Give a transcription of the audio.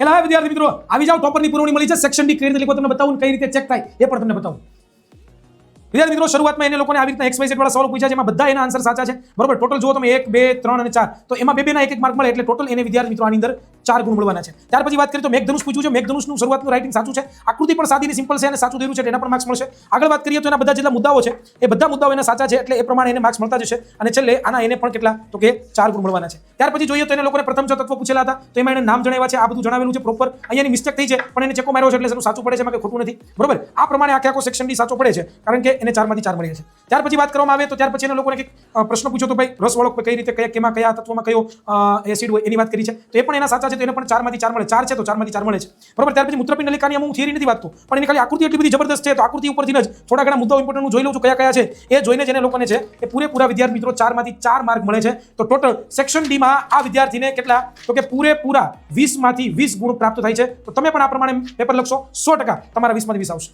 એટલે હવે વિદ્યાર્થી મિત્રો, આવી જાઓ ટોપરની પુરવણી મળી છે. સેક્શન ડી કઈ રીતે લખો, તમને બતાવું કઈ રીતે ચેક થાય, એ પણ તમને બતાવું. વિદ્યાર્થી મિત્રો, શરૂઆતમાં એને લોકોને આવી રીતના એક્સ વાય વાળા સવાલ પૂછ્યા છે, એમાં બધા એના આન્સર સાચા છે. બરોબર ટોટલ જુઓ તમે એક, બે, ત્રણ અને ચાર. તો એમાં બે બેના એક એક માર્ક મળે, એટલે ટોટલ એને વિદ્યાર્થી મિત્રો આની અંદર ચાર ગુણ મળવાના છે. ત્યાર પછી વાત કરીએ તો મેઘધનુષ પૂછ્યું છે. મેઘધનુષનું શરૂઆતનું રાઇટિંગ સાચું છે? આકૃતિ પણ સાદી સિમ્પલ છે અને સાચું દેરું છે એના પણ માર્ક્સ મળશે. આગળ વાત કરીએ તો એના બધા જેટલા મુદ્દાઓ છે, એ બધા મુદ્દાઓ એના સાચા છે, એટલે એ પ્રમાણે એને માર્ક્સ મળતા જશે. અને છેલ્લે આના એને પણ કેટલા? તો કે ચાર ગુણ મળવાના છે. ત્યાર પછી જોઈએ તો એને લોકોને પ્રથમ છ તત્વો પૂછેલા હતા. તો એમાં એને નામ જણાવ્યા છે. આ બધું જણાવેલું છે પ્રોપર અહીંયાની મિસ્ટેક થઈ છે, પણ એને ચેકો માર્યો છે એટલે એનું સાચું પડે છે, એમાં ખોટું નથી. બરોબર? આ પ્રમાણે આખે આખો સેક્શન ડી સાચો પડે છે, કારણ કે એને ચારમાંથી ચાર મળ્યા છે. ત્યાર પછી વાત કરવામાં આવે તો ત્યાર પછી એને લોકોને પ્રશ્ન પૂછ્યો તો ભાઈ રસવાળો કઈ રીતે, કયા, કેમાં, કયા તત્વમાં કયો એસિડ હોય એની વાત કરી છે. તો એ પણ એના સાચા છે. તો એને પણ ચારમાંથી ચાર મળે. ચાર છે તો ચારમાંથી ચાર મળે છે. બરાબર? ત્યાર પછી મૂત્રપિંડ નલિકાની અમુક થિયરી નથી વાંચતો. પણ એની ખાલી આકૃતિ એટલી બધી જબરદસ્ત છે તો આકૃતિ ઉપરથી જ થોડા ઘણા મુદ્દાઓ ઇમ્પોર્ટન્ટ હું જોઈ લઉં છું કયા કયા છે. એ જોઈને જેને લોકોને છે એ પૂરેપૂરા વિદ્યાર્થી મિત્રો ચારમાંથી ચાર માર્ક મળે છે. તો ટોટલ સેક્શન ડીમાં આ વિદ્યાર્થીને કેટલા? તો કે પૂરેપૂરા વીસમાંથી વીસ ગુણ પ્રાપ્ત થાય છે. તો તમે પણ આ પ્રમાણે પેપર લખશો. સો ટકા તમારા વીસમાંથી વીસ આવશે.